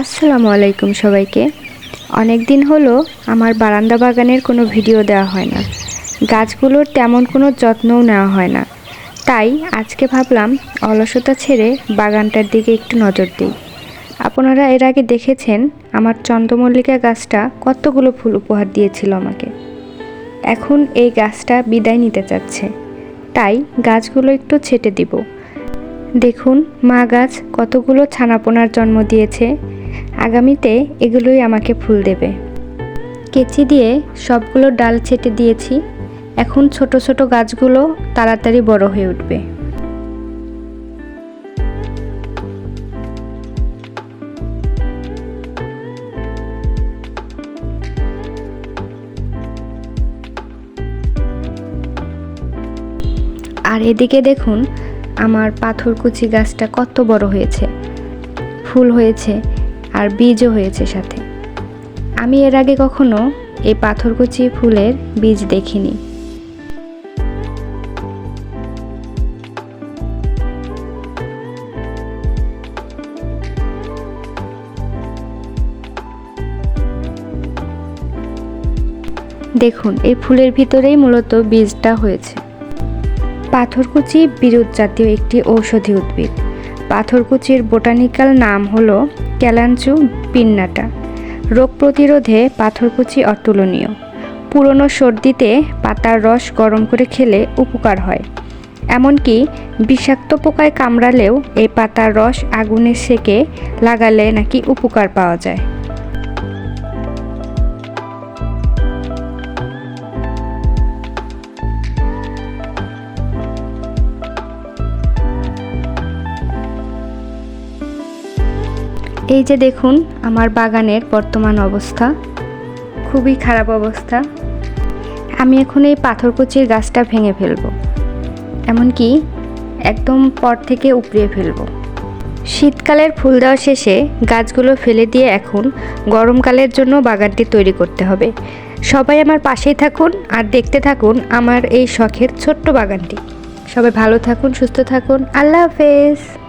আসসালামু আলাইকুম সবাইকে। অনেক দিন হলো আমার বারান্দা বাগানের কোনো ভিডিও দেওয়া হয় না। গাছগুলোর তেমন কোনো যত্নও নেওয়া হয় না। তাই আজকে ভাবলাম অলসতা ছেড়ে বাগানটার দিকে একটু নজর দিই। আপনারা এর আগে দেখেছেন আমার চন্দ্রমল্লিকা গাছটা কতগুলো ফুল উপহার দিয়েছিল আমাকে। এখন এই গাছটা বিদায় নিতে চাচ্ছে। তাই গাছগুলো একটু ছেটে দিব। দেখুন মা গাছ কতগুলো ছানাপোনার জন্ম দিয়েছে। আগামীতে এগুলোই আমাকে ফুল দেবে। কেচি দিয়ে সবগুলো ডাল ছেটে দিয়েছি। এখন ছোট ছোট গাছগুলো তাড়াতাড়ি বড় হয়ে উঠবে। আর এদিকে দেখুন, আমার পাথরকুচি গাছটা কত বড় হয়েছে। ফুল হয়েছে। আর বীজও হয়েছে সাথে। আমি এর আগে কখনো এই পাথরকুচি ফুলের বীজ দেখিনি। দেখুন, এই ফুলের ভিতরেই মূলত বীজটা হয়েছে। পাথরকুচি বিরুৎ জাতীয় একটি ঔষধি উদ্ভিদ। পাথরকুচির বোটানিক্যাল নাম হলো ক্যালাঞ্চু পিন্নাটা। রোগ প্রতিরোধে পাথরকুচি অতুলনীয়। পুরনো সর্দিতে পাতার রস গরম করে খেলে উপকার হয়। এমনকি বিষাক্ত পোকায় কামড়ালেও এই পাতার রস আগুনে সেকে লাগালে নাকি উপকার পাওয়া যায়। এই যে দেখুন, আমার বাগানের বর্তমান অবস্থা। খুবই খারাপ অবস্থা। আমি এখন এই পাথরকুচির গাছটা ভেঙে ফেলব। এমনকি একদম পর থেকে উপড়িয়ে ফেলব। শীতকালের ফুল দেওয়া শেষে গাছগুলো ফেলে দিয়ে এখন গরমকালের জন্য বাগানটি তৈরি করতে হবে। সবাই আমার পাশেই থাকুন আর দেখতে থাকুন আমার এই শখের ছোট্ট বাগানটি। সবাই ভালো থাকুন, সুস্থ থাকুন। আল্লাহ হাফেজ।